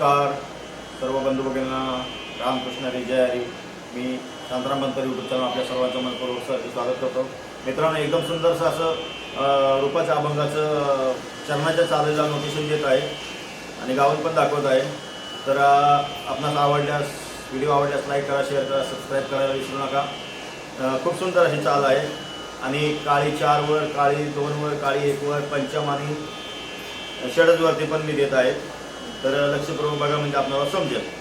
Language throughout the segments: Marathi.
नमस्कार. सर्व बंधू भगिनींना रामकृष्ण हरी जय हरी. मी शांताराम बनकर यूट्यूब चॅनल आपल्या सर्वांचं मनपूर्वक सर स्वागत करतो. मित्रांनो एकदम सुंदरसं असं रूपाच्या अभंगाचं चरणाच्या चालेला नोटिशन देत आहे. आणि गावून पण दाखवत आहे. तर आपणास आवडल्यास व्हिडिओ आवडल्यास लाईक करा शेअर करा सबस्क्राईब करायला विसरू नका. खूप सुंदर अशी चाल आहे. आणि काळी चारवर काळी दोनवर काळी एकवर पंचम आणि षडजवरती पण मी देत आहे. तर लक्षपूर्वक बघा म्हणजे आपल्याला समजेल.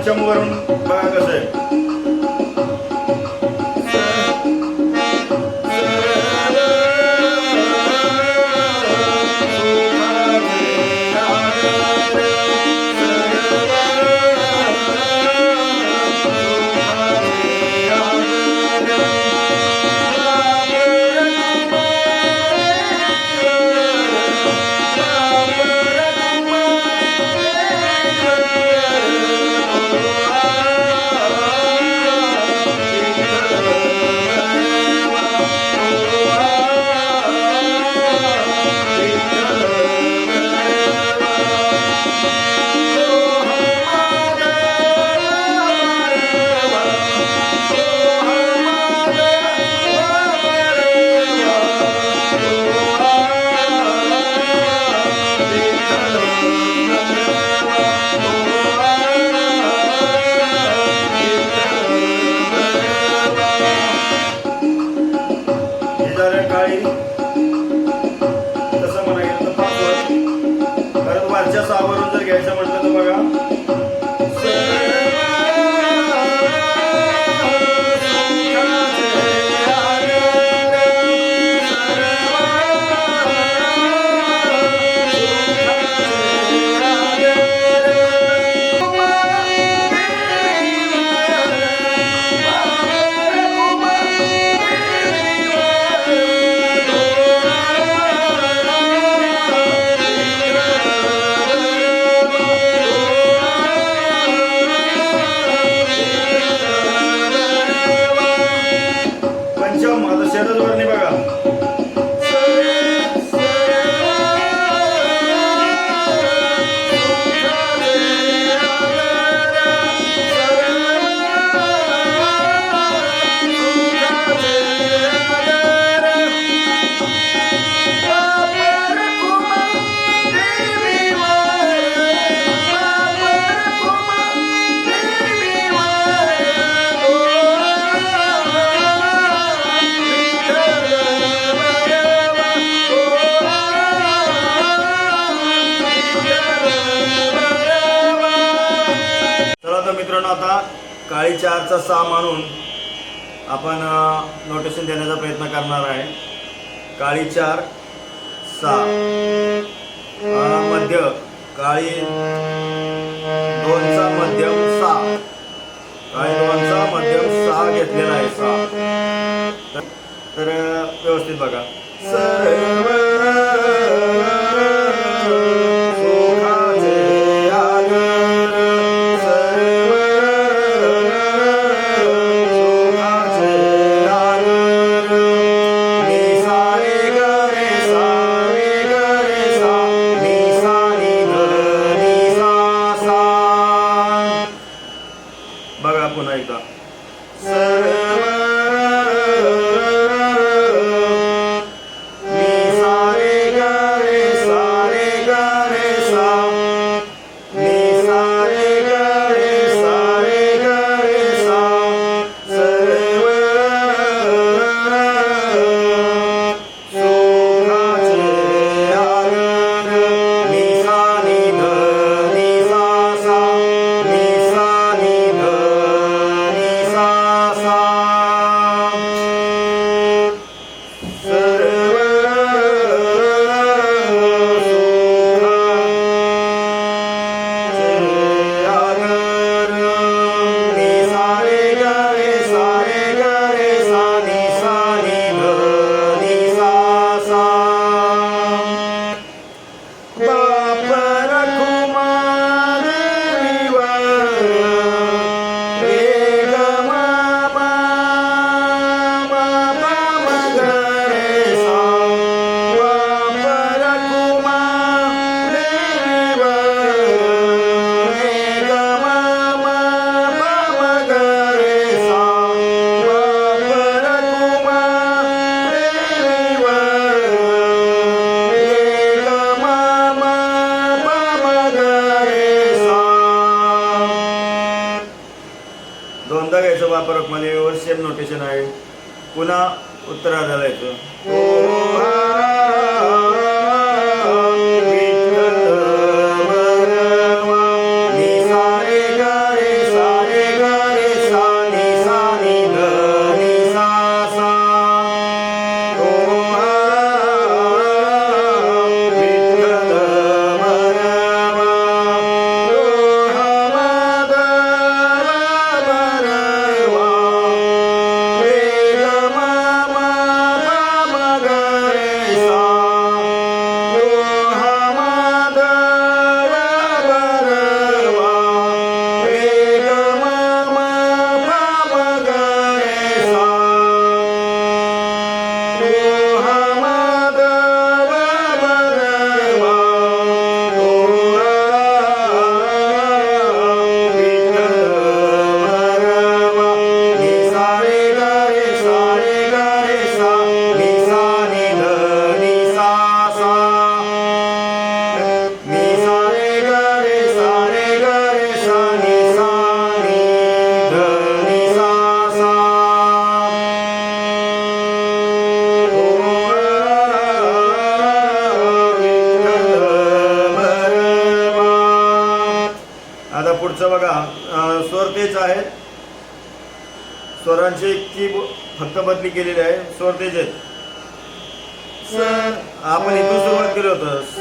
आता पंचम वरून बघा कसं आहे. वरच्या जर घ्यायचं म्हटलं तर बघा. आता शरद वर्णी बघा मित्रांनो आता काळी चारचा सहा मानून आपण नोटेशन देण्याचा प्रयत्न करणार आहे. काळी चार सहा. मध्य काळी दोनचा मध्यम सहा. काळी दोनचा मध्यम सहा घेतलेला आहे सहा. तर- तर व्यवस्थित बघा. Christ. कोणता घ्यायचं वापरमध्ये सेम नोटेशन आहे. पुन्हा उत्तराधारायचं स्वरांची की ब- फक्त बदली केलेली आहे. स्वर तेच आहेत स आपण इथून सुरुवात केलं होतं. स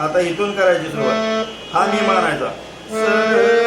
आता इथून करायची सुरुवात. हा मी मानायचा सर्व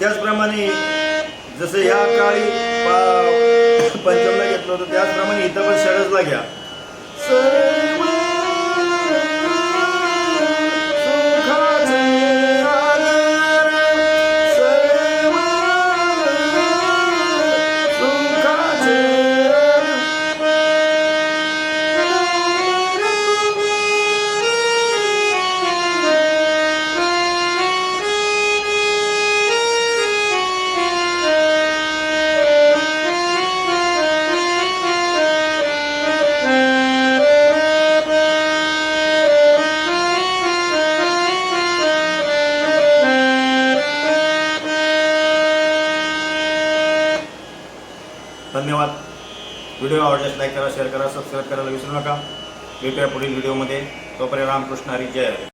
त्याचप्रमाणे जसं ह्या काळी पंचमला घेतलं होतं त्याचप्रमाणे इथं पण षडजला घ्या. आवडल्यास लाईक करा शेअर करा सबस्क्राईब करायला विसरू नका. भेटूया पुढील व्हिडिओमध्ये तोपर्यंत रामकृष्ण हरी जय.